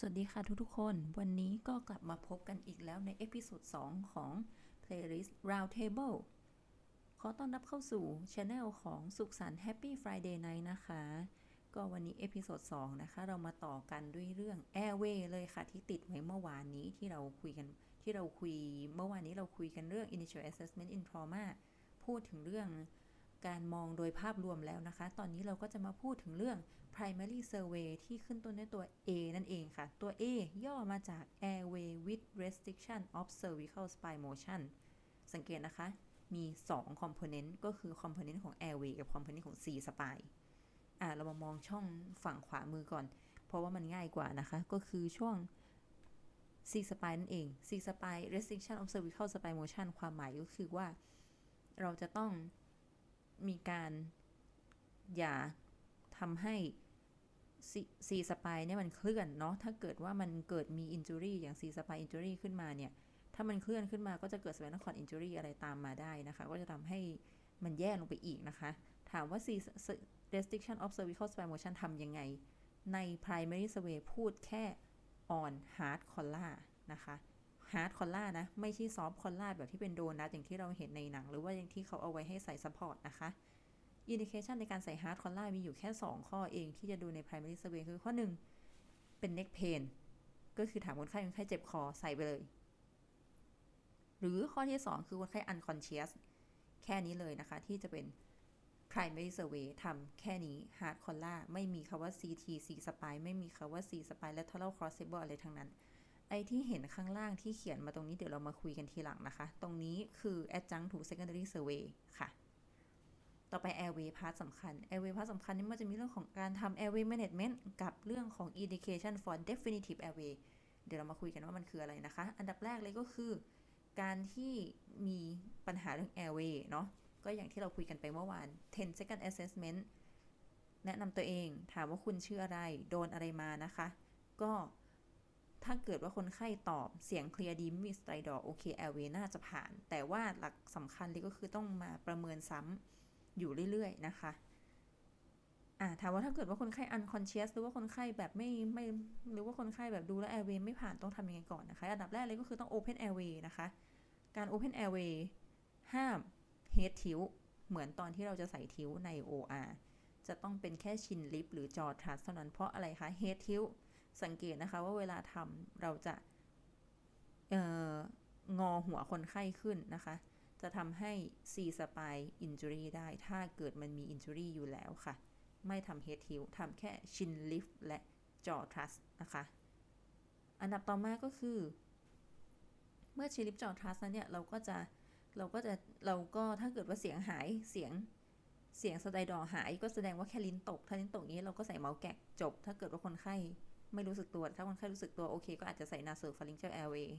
สวัสดีค่ะทุกๆคน วันนี้ก็กลับมาพบกันอีกแล้วในเอพิโซด2ของ Playlist Roundtable ขอต้อนรับเข้าสู่ช anel ของสุขสันต์ Happy Friday Night นะคะ ก็วันนี้เอพิโซด2นะคะ เรามาต่อกันด้วยเรื่อง Airway เลยค่ะ ที่ติดไว้เมื่อวานนี้ที่เราคุยกันที่เราคุยเมื่อวานนี้เราคุยกันเรื่อง Initial Assessment in Trauma พูดถึงเรื่อง การมองโดยภาพรวมแล้วนะคะ ตอนนี้เราก็จะมาพูดถึงเรื่อง primary survey ที่ขึ้นต้นด้วยตัว A นั่นเองค่ะ ตัว A ย่อมาจาก airway with restriction of cervical spine motion สังเกตนะคะ มี 2 component ก็คือ component ของ airway กับ component ของ C spine อะเรามามองช่องฝั่งขวามือก่อน เพราะว่ามันง่ายกว่านะคะ ก็คือช่วง C spine นั่นเอง C spine restriction of cervical spine motion ความหมายก็คือว่าเราจะต้อง มีการอย่าทำให้ซีสปายเนี่ยมันเคลื่อนเนาะ ถ้าเกิดว่ามันเกิดมีอินจูรี่อย่างซีสปายอินจูรี่ขึ้นมาเนี่ย ถ้ามันเคลื่อนขึ้นมาก็จะเกิดสเปนคอร์ดอินจูรี่อะไรตามมาได้นะคะ ก็จะทำให้มันแย่ลงไปอีกนะคะ ถามว่า C restriction of cervical spine motion ทำยังไง ใน primary survey พูดแค่ on hard collar นะคะ hard collar นะ ไม่ใช่ soft collar แบบที่เป็นโดนัทอย่างที่เราเห็นในหนัง หรือว่าอย่างที่เขาเอาไว้ให้ใส่ support นะคะ indication ในการใส่ hard collar มีอยู่แค่ 2 ข้อเองที่จะดูใน primary survey คือข้อ 1 เป็น neck pain ก็คือถามคนไข้คนไข้เจ็บคอใส่ไปเลย หรือข้อที่ 2 คือคนไข้ unconscious แค่นี้เลยนะคะ ที่จะเป็น primary survey ทำแค่นี้ hard collar ไม่มีคาว่า CT C spine ไม่มีคาว่า C spine lateral crossable อะไรทั้งนั้น ไอที่เห็นข้างล่างที่เขียนมาตรงนี้เดี๋ยวเรามาคุยกันทีหลังนะคะ ตรงนี้คือ adjunct to secondary survey ค่ะ ต่อไป airway part สำคัญ airway part สำคัญนี่มันจะมีเรื่องของการทำ airway management กับเรื่องของ indication for definitive airway เดี๋ยวเรามาคุยกันว่ามันคืออะไรนะคะ อันดับแรกเลยก็คือ การที่มีปัญหาเรื่อง airway เนาะก็อย่างที่เราคุยกันไปเมื่อวาน 10 second assessment แนะนำตัวเอง ถามว่าคุณชื่ออะไร โดนอะไรมานะคะ ก็ ถ้าเกิดว่าคนไข้ตอบเสียงเคลียร์ดีไม่มีสไตรดอร์โอเค airway น่าจะผ่าน แต่ว่าหลักสำคัญเลยก็คือต้องมาประเมินซ้ำอยู่เรื่อย ๆ นะคะอ่าถามว่าถ้าเกิดว่าคนไข้ unconscious หรือว่าคนไข้แบบไม่ไม่หรือว่าคนไข้แบบดูแล airway ไม่ผ่านต้องทำยังไงก่อนนะคะ อันดับแรกเลยก็คือต้อง open airway นะคะ การ open airway ห้าม head tilt เหมือนตอนที่เราจะใส่ทิวใน OR จะต้องเป็นแค่ชินลิปหรือจอทรัสเท่านั้นเพราะอะไรคะ head tilt สังเกตนะคะว่าเวลาทำเราจะงอหัวคนไข้ขึ้นนะคะ จะทำให้ C spine injury ได้ถ้าเกิดมันมี injury อยู่แล้วค่ะ ไม่ทำ head tilt ทำแค่ chin lift และ jaw thrust นะคะ อันดับต่อมาก็คือ เมื่อ chin lift jaw thrust นั้นเนี่ย เราก็จะ เราก็จะ เราก็ถ้าเกิดว่าเสียงหายเสียงเสียงสไตดอหายก็แสดงว่าแค่ลิ้นตก ถ้าลิ้นตกนี้เราก็ใส่เมาส์แกะจบ ถ้าเกิดว่าคนไข้ ไม่รู้สึกตัว ถ้าคนไข้รู้สึกตัวโอเค ก็อาจจะใส่ nasal pharyngeal airway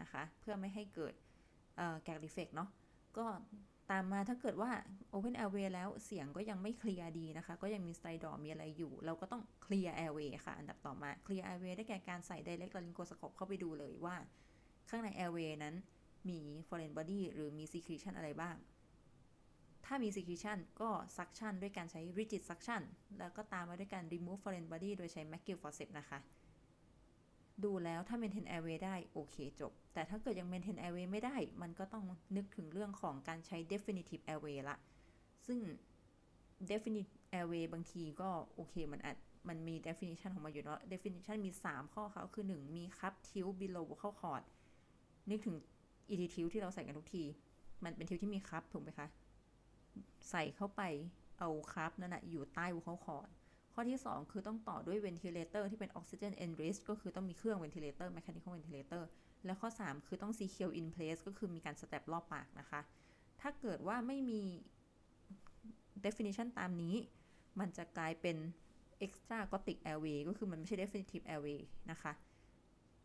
นะคะ เพื่อไม่ให้เกิดแกกรีเฟกเนาะ ก็ตามมาถ้าเกิดว่า open airway แล้วเสียงก็ยังไม่เคลียร์ดีนะคะ ก็ยังมีสไตรดอมีอะไรอยู่ เราก็ต้องเคลียร์ airway ค่ะ อันดับต่อมาเคลียร์ airway ได้แก่การใส่ direct laryngoscope เข้าไปดูเลยว่า ข้างใน airway นั้นมี foreign body หรือมี secretion อะไรบ้าง ถ้ามี secretion ก็ suction ด้วยการใช้ rigid suction แล้วก็ตามมาด้วยการ remove foreign body โดยใช้ McGill forceps นะคะ ดูแล้วถ้า maintain airway ได้ โอเคจบ แต่ถ้าเกิดยัง maintain airway ไม่ได้ มันก็ต้องนึกถึงเรื่องของการใช้ definitive airway ละ ซึ่ง definitive airway บางทีก็โอเคมันอาจมันมี definition ของมันอยู่เนาะ definition มี 3 ข้อเขาคือ 1 มีคัพทิว below vocal cord นึกถึง ET ทิวที่เราใส่กันทุกที มันเป็นทิวที่มีคัพถูกไหมคะ ใส่เข้าไปเอาคาร์บนั่นแนะอยู่ใต้หูเขาคอดข้อที่ 2 คือต้องต่อด้วยเวนทิเลเตอร์ที่เป็นออกซิเจนเอนริสก็คือต้องมีเครื่องเวนทิเลเตอร์แมคานิคอลเวนทิเลเตอร์และข้อ 3 คือต้องซีเคียวอินเพลสก็คือมีการสเต็ปรอบปากนะคะ ถ้าเกิดว่าไม่มี definition ตามนี้ มันจะกลายเป็น extra gothic airway ก็คือมันไม่ใช่ definitive airway นะคะ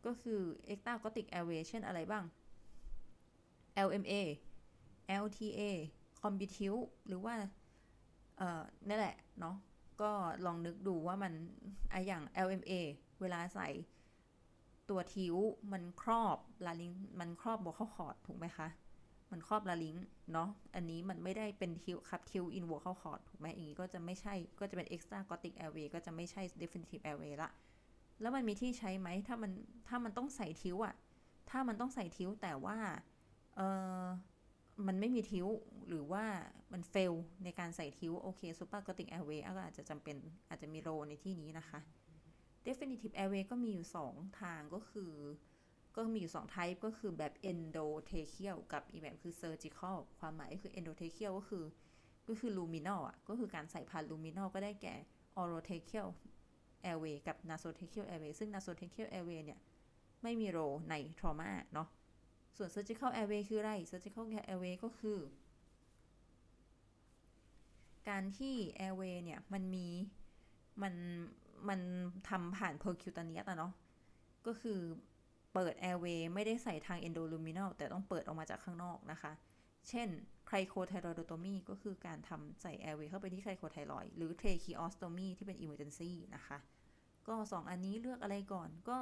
ก็คือ extra gothic airway เช่นอะไรบ้าง LMA LTA combutil หรือว่า เอ่อนั่นแหละ เนาะก็ลองนึกดูว่ามันไออย่าง LMA เวลาใส่ตัวทิวมันครอบลาลิงมันครอบบอกเข้าคอร์ดถูกไหมคะ มันครอบลาลิงเนาะอันนี้มันไม่ได้เป็นทิวครับทิวอินโวเข้าคอร์ดถูกไหมอย่างนี้ก็จะไม่ใช่ก็จะเป็น extra gothic airway ก็จะไม่ใช่ definitive airway ละแล้วมันมีที่ใช้ไหมถ้ามันถ้ามันต้องใส่ทิวอะถ้ามันต้องใส่ทิวแต่ว่าเออ มันไม่มีทิ้วหรือว่ามันเฟลในการใส่ทิ้ว โอเคซูเปอร์กติกแอร์เวย์ก็อาจจะจำเป็นอาจจะมีโรในที่นี้นะคะ definitive airway ก็มีอยู่ 2 ทางก็คือ ก็มีอยู่ 2 type ก็คือแบบ endotracheal กับอีกแบบคือ surgical ความหมายก็คือ endotracheal ก็คือก็คือ luminal อะก็คือการใส่ผ่าน luminal ก็ได้แก่ orotracheal airway กับ nasotracheal airway ซึ่ง nasotracheal airway เนี่ย ไม่มีโรใน trauma เนาะ ส่วน surgical airway คืออะไร surgical airway ก็คือ การที่ airway เนี่ย มันมี มัน มันทำผ่าน percutaneous อะเนาะ ก็คือเปิด airway ไม่ได้ใส่ทาง endoluminal แต่ต้องเปิดออกมาจากข้างนอกนะคะ เช่น cricothyroidotomy ก็คือการทำใส่ airway เข้าไปที่ cricothyroid หรือ tracheostomy ที่เป็น emergency นะคะ ก็ 2 อันนี้เลือกอะไรก่อนก็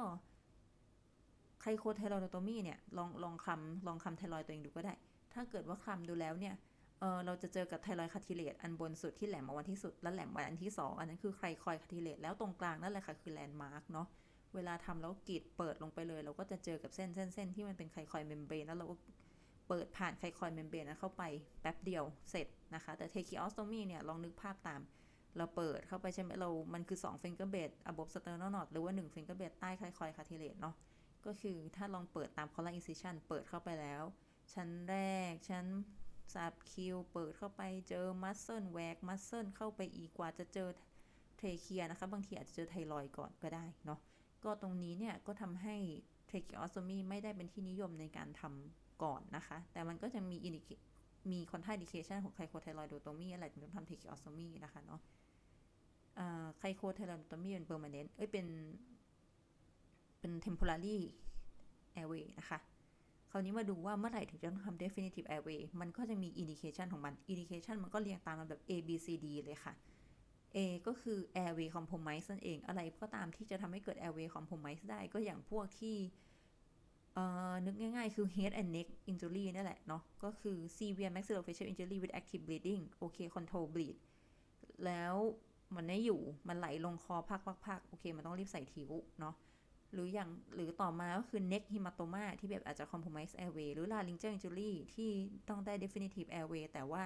cricothyroidotomy เนี่ยลองลองคลำลองคลำไทรอยตัวเองดูก็ได้ ถ้าเกิดว่าคลำดูแล้วเนี่ยเออเราจะเจอกับไทรอยคาทิเลตอันบนสุดที่แหลมมาวันที่สุดและแหลมมาอันที่2อันนั้นคือไครคอยคาทิเลตแล้วตรงกลางนั่นแหละค่ะคือแลนด์มาร์กเนาะเวลาทำแล้วกรีดเปิดลงไปเลย เราก็จะเจอกับเส้นเส้นเส้นที่มันเป็นไคคอยเมมเบรนแล้วเราก็เปิดผ่านไคคอยเมมเบรนนั้นเข้าไปแป๊บเดียวเสร็จนะคะ แต่เทคิออสโตมีเนี่ยลองนึกภาพตาม เราเปิดเข้าไปใช่ไหมเรา มันคือ2 finger bed above sternal knot หรือว่า1 finger bed ใต้ไคคอยคาทิเลตเนาะ ก็คือถ้าลองเปิดตาม collar incision เปิดเข้าไปแล้ว ชั้นแรก ชั้นซับคิวเปิดเข้าไปเจอมัสเซิลแวกมัสเซิลเข้าไปอีกกว่าจะเจอเทเคียนะคะ บางทีอาจจะเจอไทรอยก่อนก็ได้เนาะก็ตรงนี้เนี่ย ก็ทำให้เทคิออสโตมีไม่ได้เป็นที่นิยมในการทำก่อนนะคะ แต่มันก็จะมีอินดิมีคอนทราดิเคชันของไคโคไทรอยโดโตมีอะไรถึงต้องทำเทคิออสโตมีนะคะเนาะไคโคไทรอยโดโตมีเป็นเปอร์มานเนนต์เอ้ยเป็น เป็น temporary airway นะคะ คราวนี้มาดูว่าเมื่อไหร่ถึงจะต้องทำ definitive airway มันก็จะมี indication ของมัน indication มันก็เรียงตามมันแบบ A B C D เลยค่ะ A ก็คือ airway compromise นั่นเอง อะไรก็ตามที่จะทำให้เกิด airway compromise ได้ก็อย่างพวกที่นึกง่ายๆ คือ head and neck injury นั่นแหละเนาะ ก็คือ severe maxillofacial injury with active bleeding โอเค control bleed แล้วมันไม่อยู่ มันไหลลงคอพักๆๆโอเค มันต้องรีบใส่ทิวเนาะ หรืออย่างหรือต่อมาก็คือ neck hematoma ที่แบบอาจจะ compromise airway หรือ laryngeal injury ที่ต้องได้ definitive airway แต่ว่า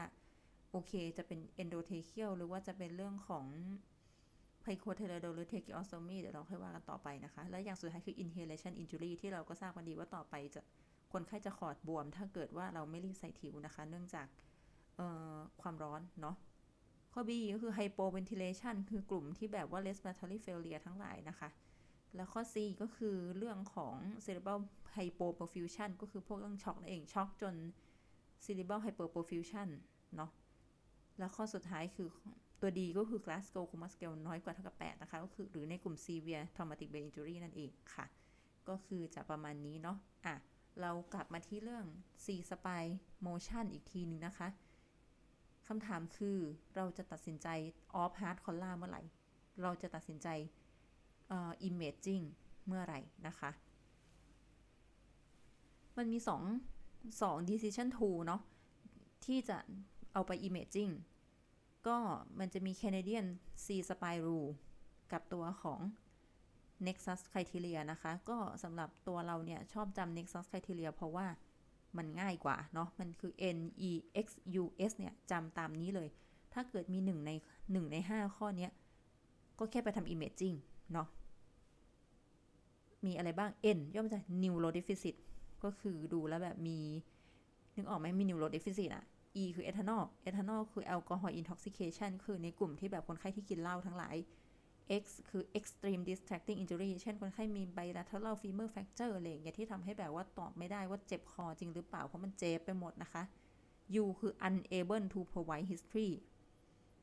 โอเคจะเป็น endotracheal หรือว่าจะเป็นเรื่องของ picothyroidal หรือ tracheostomy เดี๋ยวเราค่อยว่ากันต่อไปนะคะ และอย่างสุดท้ายคือ inhalation injury ที่เราก็ทราบกันดีว่าต่อไปจะคนไข้จะขอดบวม ถ้าเกิดว่าเราไม่รีบใส่ทิวนะคะ เนื่องจากความร้อนเนาะข้อ B ก็คือ hypoventilation คือกลุ่มที่แบบว่า respiratory failure ทั้งหลายนะคะ แล้วข้อ C ก็คือเรื่องของ cerebral hypoperfusion ก็คือพวกเรื่องช็อกนั่นเองช็อกจน cerebral hyperperfusion เนาะแล้วข้อสุดท้ายคือตัว D ก็คือ Glasgow Coma Scale น้อยกว่าเท่ากับ 8 นะคะ ก็คือหรือในกลุ่ม severe traumatic brain injury นั่นเองค่ะ ก็คือจะประมาณนี้เนาะอะ เรากลับมาที่เรื่อง C spine motion อีกทีนึงนะคะคำถามคือเราจะตัดสินใจ off heart collar เมื่อไหร่ เราจะตัดสินใจ uh, imaging เมื่อไหร่นะคะ มันมี 2 2 decision tool เนาะที่จะเอาไป imaging ก็มันจะมี Canadian C Spy Rule กับตัวของ Nexus criteria นะคะ ก็สำหรับตัวเราเนี่ย ชอบจำ Nexus criteria เพราะว่ามันง่ายกว่า เนาะมันคือ N E X U S เนี่ยจำตามนี้เลย ถ้าเกิดมี 1 ใน 1 ใน 5 ข้อนี้ก็แค่ไปทำ imaging เนาะ มีอะไรบ้าง N ย่อมาจาก neurodeficit ก็คือดูแล้วแบบมี นึกออกไหมมี neurodeficit อะ E คือ ethanol ethanol คือ alcohol intoxication คือในกลุ่มที่แบบคนไข้ที่กินเหล้าทั้งหลาย X คือ extreme distracting injury เช่นคนไข้มี bilateral femur fracture อะไรอย่างเงี้ยที่ทำให้แบบว่าตอบไม่ได้ว่าเจ็บคอจริงหรือเปล่า เพราะมันเจ็บไปหมดนะคะ U คือ unable to provide history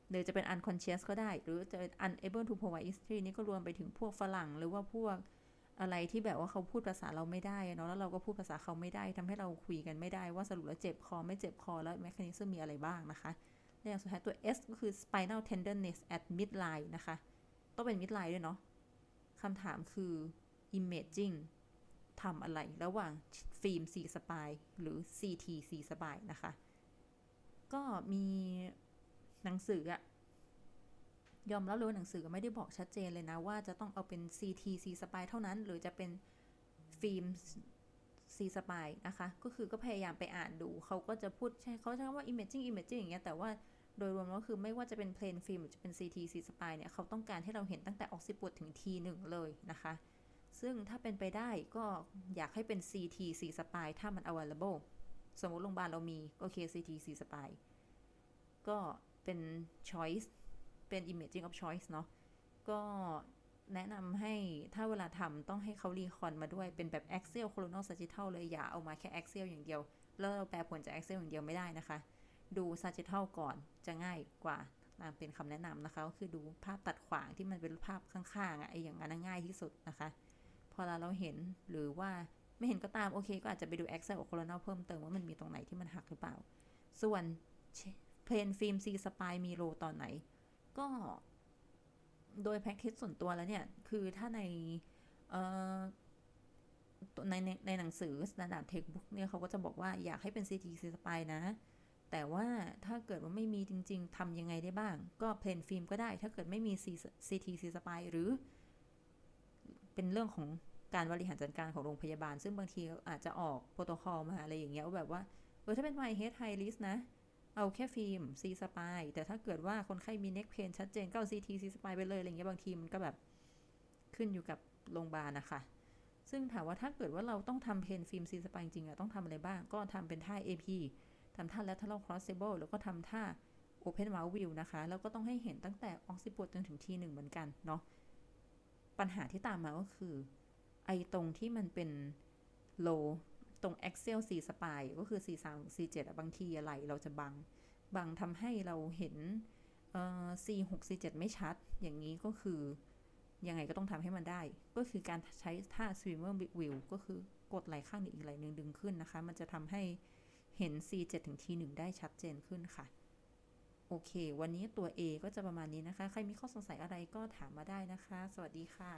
หรือจะเป็น unconscious ก็ได้ หรือจะเป็น unable to provide history นี่ก็รวมไปถึงพวกฝรั่งหรือว่าพวก อะไรที่แบบว่าเขาพูดภาษาเราไม่ได้เนาะแล้วเราก็พูดภาษาเขาไม่ได้ทำให้เราคุยกันไม่ได้ว่าสรุปแล้วเจ็บคอไม่เจ็บคอแล้วแมคานิซึมมีอะไรบ้างนะคะและอย่างสุดท้ายตัว S ก็คือ spinal tenderness at midline นะคะ ต้องเป็น midline ด้วยเนาะคำถามคือ imaging ทำอะไรระหว่างฟิล์ม C spine หรือ CT C spine นะคะ ก็มีหนังสืออะ ยอมรับเลยว่าหนังสือไม่ได้บอกชัดเจนเลยนะ ว่าจะต้องเอาเป็น CT C spine เท่านั้น หรือจะเป็นฟิล์ม C spine นะคะ ก็คือก็พยายามไปอ่านดู เขาก็จะพูดใช่เขาใช้คำว่า imaging imaging อย่างเงี้ยแต่ว่าโดยรวมแล้วคือไม่ว่าจะเป็น plain film หรือจะเป็น CT C spine เนี่ย เขาต้องการให้เราเห็นตั้งแต่ occiput ถึง T1 เลยนะคะ ซึ่งถ้าเป็นไปได้ก็อยากให้เป็น CT C spine ถ้ามัน available สมมติโรงพยาบาลเรามีโอเค CT C spine ก็เป็น choice เป็น imaging of choice เนาะก็แนะนำให้ถ้าเวลาทำต้องให้เขารีคอนมาด้วยเป็นแบบ axial coronal sagittal เลยอย่าเอามาแค่ axial อย่างเดียว แล้วเราแปลผลจาก axial อย่างเดียวไม่ได้นะคะ ดู sagittal ก่อนจะง่ายกว่าตามเป็นคำแนะนำนะคะ ก็คือดูภาพตัดขวางที่มันเป็นภาพข้างๆอะไอ้อย่างนั้นง่ายที่สุดนะคะ พอเราเราเห็นหรือว่าไม่เห็นก็ตามโอเค ก็อาจจะไปดู axial coronal เพิ่มเติมว่ามันมีตรงไหนที่มันหักหรือเปล่า ส่วน plain film C spine มีโลตอนไหน ก็โดยแพ็กเกจส่วนตัวแล้วเนี่ย คือถ้าในในในในหนังสือ Standard Textbook เนี่ยเขาก็จะบอกว่าอยากให้เป็น CT C spine นะ แต่ว่าถ้าเกิดว่าไม่มีจริง ๆทำยังไงได้บ้าง ก็ plain film ก็ได้ ถ้าเกิดไม่มี CT C spine หรือ เป็นเรื่องของการบริหารจัดการของโรงพยาบาล ซึ่งบางทีอาจจะออกโปรโตคอลมาอะไรอย่างเงี้ยว่าแบบว่าเออถ้าเป็น my head high risk นะ เอาแค่ฟิล์ม C spine แต่ถ้าเกิดว่าคนไข้มี neck pain ชัดเจนก็เอา CT C spine ไปเลยอะไรเงี้ยบางทีมันก็แบบขึ้นอยู่กับโรงพยาบาลนะคะ ซึ่งถามว่าถ้าเกิดว่าเราต้องทำเพนฟิล์ม C spine จริงอะต้องทำอะไรบ้าง ก็ทำเป็นท่า AP ทำท่า lateral crossable แล้วก็ทำท่า open mouth view นะคะ แล้วก็ต้องให้เห็นตั้งแต่ occiput จนถึง T1 เหมือนกันเนาะ ปัญหาที่ตามมาก็คือ ไอตรงที่มันเป็น low ตรง axial C spine ก็คือ C3 C7 อะบางทีอะไรเราจะบังบางทำให้เราเห็น C6 C7 ไม่ชัด อย่างนี้ก็คือ ยังไงก็ต้องทำให้มันได้ ก็คือการใช้ท่า swimmer view ก็คือกดไหลข้างหนึ่งอีกไหลหนึ่งดึงขึ้นนะคะ มันจะทำให้เห็น C7 ถึง T1 ได้ชัดเจนขึ้นค่ะ โอเค วันนี้ตัว A ก็จะประมาณนี้นะคะ ใครมีข้อสงสัยอะไรก็ถามมาได้นะคะ สวัสดีค่ะ